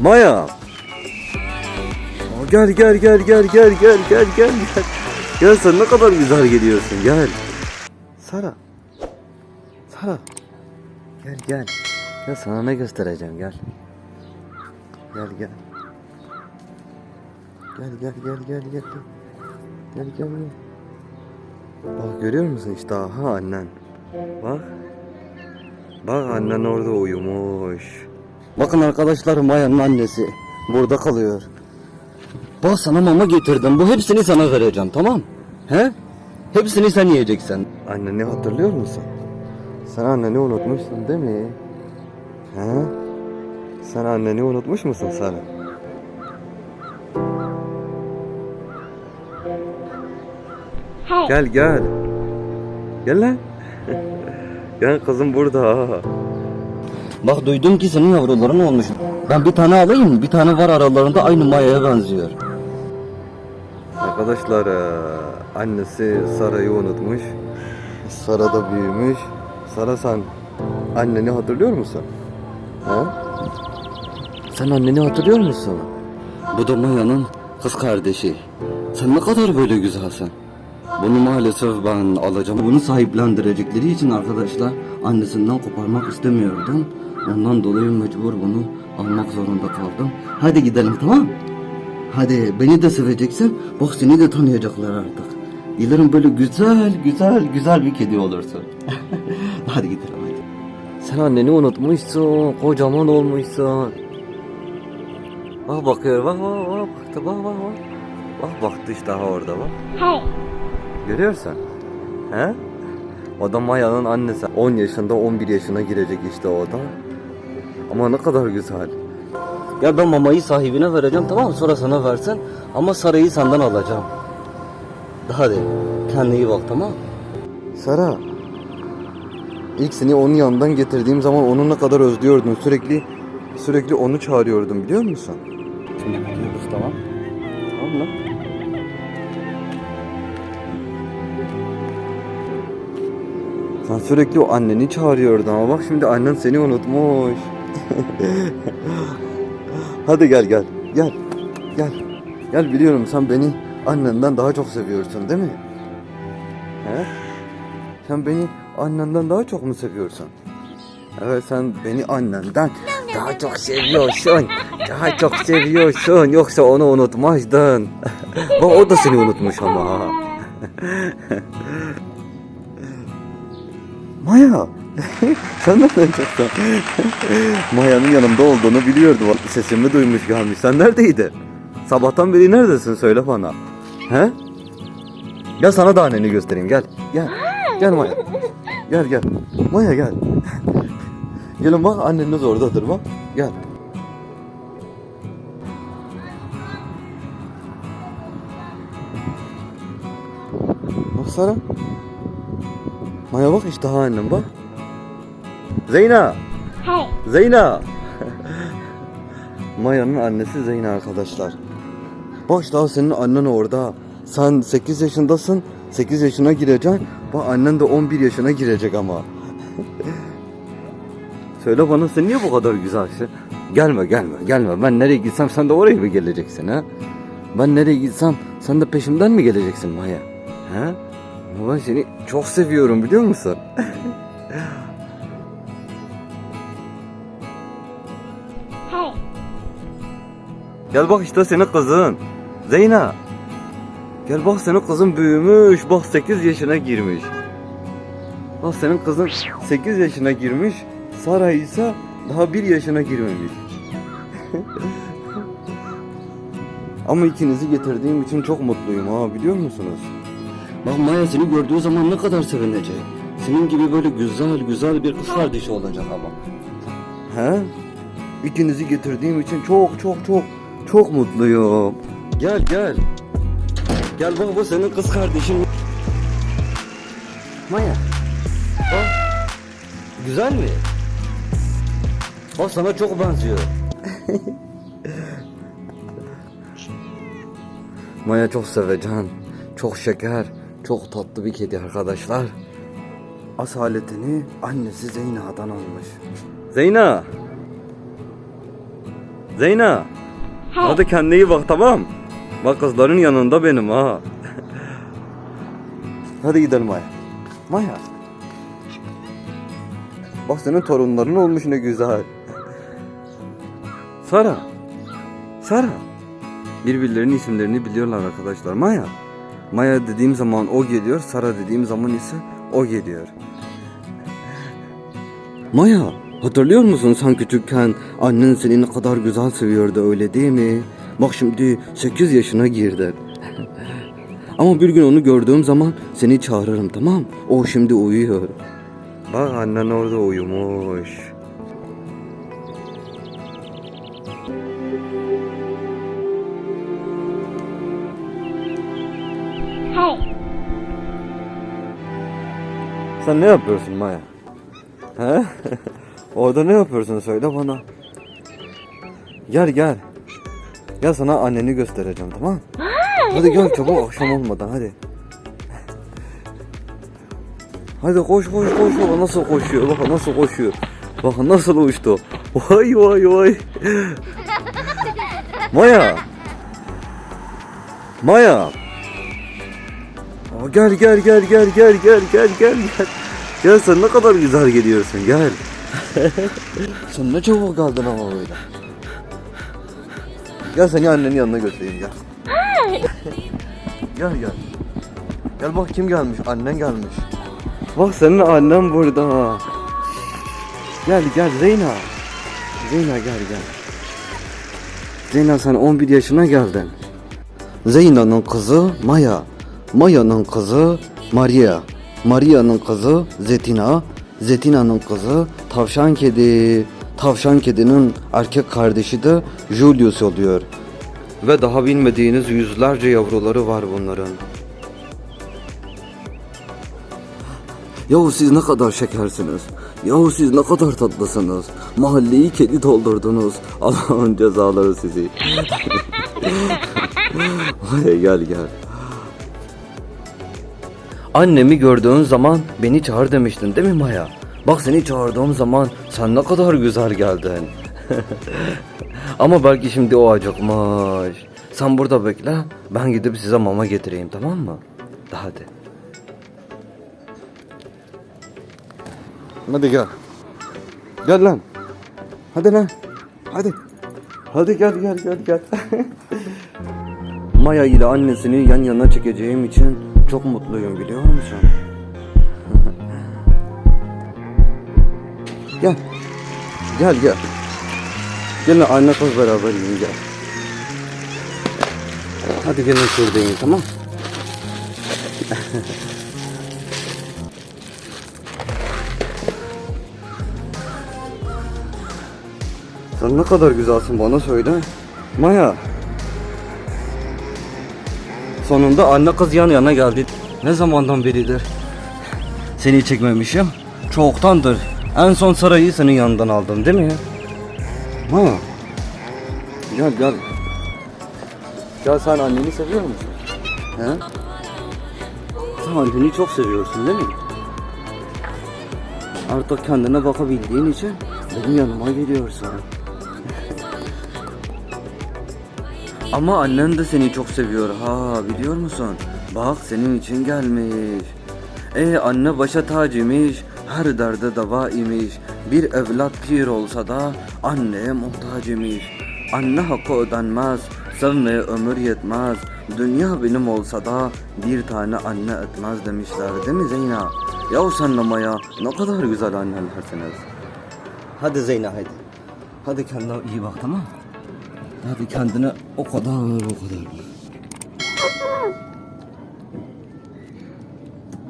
Maya. Aa, Gel gel gel gel gel gel gel gel gel. Gel sen ne kadar güzel geliyorsun gel. Sara. Sara. Gel gel. Gel sana ne göstereceğim gel. Gel gel. Gel gel gel gel gel. Gel gel gel. Bak görüyor musun işte aha annen. Bak. Bak annen orada uyumuş. Bakın arkadaşlar Maya'nın annesi burada kalıyor. Bak sana mama getirdim. Bu hepsini sana vereceğim tamam? He? Hepsini sen yiyeceksin. Anneni hatırlıyor musun? Sen anneni unutmuşsun değil mi? He? Sen anneni unutmuş musun Sara? Gel gel. Gel lan. gel kızım burada. Bak duydum ki senin yavruların olmuş. Ben bir tane alayım? Bir tane var aralarında aynı Maya'ya benziyor. Arkadaşlar eee, annesi Sara'yı unutmuş. Sara da büyümüş. Sara sen anneni hatırlıyor musun? Ha? Sen anneni hatırlıyor musun? Bu da Maya'nın kız kardeşi. Sen ne kadar böyle güzelsin. Bunu maalesef ben alacağım. Bunu sahiplendirecekleri için arkadaşlar annesinden koparmak istemiyordum. Ondan dolayı mecbur bunu almak zorunda kaldım. Hadi gidelim tamam Hadi beni de seveceksin. Bak seni de tanıyacaklar artık. Dilerim böyle güzel güzel güzel bir kedi olursun. hadi gidelim hadi. Sen anneni unutmuşsun. Kocaman olmuşsun. Bak bakıyor bak bak bak baktı bak bak bak. Bak baktı işte daha orada bak. Hey, Görüyorsun. He? O da Maya'nın annesi. 10 yaşında 11 yaşına girecek işte o da. Ama ne kadar güzel. Ya ben mamayı sahibine vereceğim tamam mı? Sonra sana versen. Ama sarayı senden alacağım. Hadi kendine iyi bak tamam Sara. İlk seni onun yanından getirdiğim zaman onu ne kadar özlüyordun. Sürekli sürekli onu çağırıyordum biliyor musun? Şimdi gidiyoruz tamam. Tamam mı? Sen sürekli o anneni çağırıyordun ama bak şimdi annen seni unutmuş. Hadi gel gel. Gel. Gel. Gel biliyorum sen beni annenden daha çok seviyorsun değil mi? He? Sen beni annenden daha çok mu seviyorsun? Evet sen beni annenden daha çok seviyorsun. Daha çok seviyorsun. Yoksa onu unutmazdın. Bak o da seni unutmuş ama. Maya. Sen nereden çıktın? Maya'nın yanımda olduğunu biliyordu. Sesimi duymuş gelmiş. Sen neredeydin? Sabahtan beri neredesin söyle bana. He? Gel sana da anneni göstereyim gel. Gel. Gel Maya. Gel gel. Maya gel. Gelin bak anneniz oradadır bak. Gel. Bak Sara. Maya bak işte annem bak. Zeyna. hey, Zeyna. Maya'nın annesi Zeyna arkadaşlar. Bak daha senin annen orada. Sen 8 yaşındasın. 8 yaşına gireceksin. Bak annen de 11 yaşına girecek ama. Söyle bana sen niye bu kadar güzelsin? Gelme gelme gelme. Ben nereye gitsem sen de oraya mı geleceksin ha? Ben nereye gitsem sen de peşimden mi geleceksin Maya? Ha? Ben seni çok seviyorum biliyor musun? Gel bak işte senin kızın. Zeyna. Gel bak senin kızın büyümüş. Bak 8 yaşına girmiş. Bak senin kızın 8 yaşına girmiş. Sara ise daha 1 yaşına girmemiş. Ama ikinizi getirdiğim için çok mutluyum ha biliyor musunuz? Bak Maya seni gördüğü zaman ne kadar sevinecek. Senin gibi böyle güzel güzel bir kız kardeşi olacak ama. He? İkinizi getirdiğim için çok çok çok çok mutluyum. Gel gel. Gel bak bu senin kız kardeşin. Maya. Bak. Güzel mi? O sana çok benziyor. Maya çok sevecen, çok şeker, çok tatlı bir kedi arkadaşlar. Asaletini annesi Zeyna'dan almış. Zeyna. Zeyna. Hadi kendine iyi bak tamam. Bak kızların yanında benim ha. Hadi gidelim Maya. Maya. Bak senin torunların olmuş ne güzel. Sara. Sara. Birbirlerinin isimlerini biliyorlar arkadaşlar. Maya. Maya dediğim zaman o geliyor. Sara dediğim zaman ise o geliyor. Maya, hatırlıyor musun sen küçükken annen seni ne kadar güzel seviyordu öyle değil mi? Bak şimdi 8 yaşına girdin. Ama bir gün onu gördüğüm zaman seni çağırırım tamam? O şimdi uyuyor. Bak annen orada uyumuş. Hey. Sen ne yapıyorsun Maya? He? Orada ne yapıyorsun söyle bana. Gel gel. Gel sana anneni göstereceğim tamam? Hadi gel çabuk akşam olmadan hadi. Hadi koş koş koş bak nasıl koşuyor bak nasıl koşuyor. Bak nasıl uçtu. Vay vay vay. Maya. Maya. Aa, gel gel gel gel gel gel gel gel gel. Gel sen ne kadar güzel geliyorsun gel. Sen ne çabuk geldin ama böyle. Gel seni annenin yanına götüreyim gel. gel gel. Gel bak kim gelmiş annen gelmiş. Bak senin annen burada. Gel gel Zeyna. Zeyna gel gel. Zeyna sen 11 yaşına geldin. Zeyna'nın kızı Maya. Maya'nın kızı Maria. Maria'nın kızı Zetina. Zetina'nın kızı Tavşan Kedi. Tavşan Kedi'nin erkek kardeşi de Julius oluyor. Ve daha bilmediğiniz yüzlerce yavruları var bunların. Yahu siz ne kadar şekersiniz. Yahu siz ne kadar tatlısınız. Mahalleyi kedi doldurdunuz. Allah'ın cezaları sizi. Hadi gel gel. Annemi gördüğün zaman beni çağır demiştin değil mi Maya? Bak seni çağırdığım zaman sen ne kadar güzel geldin. Ama belki şimdi o acıkmış. Sen burada bekle. Ben gidip size mama getireyim tamam mı? Hadi. Hadi gel. Gel lan. Hadi lan. Hadi. Hadi gel gel gel gel. Maya ile annesini yan yana çekeceğim için çok mutluyum biliyor musun? gel. Gel gel. Gelin anne kız beraber yiyin gel. Hadi gelin şurada yiyin tamam Sen ne kadar güzelsin bana söyle. Maya. Sonunda anne kız yan yana geldi. Ne zamandan beridir? Seni çekmemişim. Çoktandır. En son sarayı senin yanından aldım değil mi? Ha. Gel gel. Gel sen anneni seviyor musun? He? Sen anneni çok seviyorsun değil mi? Artık kendine bakabildiğin için benim yanıma geliyorsun. Ama annen de seni çok seviyor ha biliyor musun? Bak senin için gelmiş. E anne başa tac imiş, her derde deva imiş. Bir evlat pir olsa da anneye muhtaç imiş. Anne hakkı ödenmez, sevmeye ömür yetmez. Dünya benim olsa da bir tane anne etmez demişler değil mi Zeyna? Yahu sen Maya ne kadar güzel annelersiniz. Hadi Zeyna hadi. Hadi kendine iyi bak tamam Hadi kendine o kadar o kadar.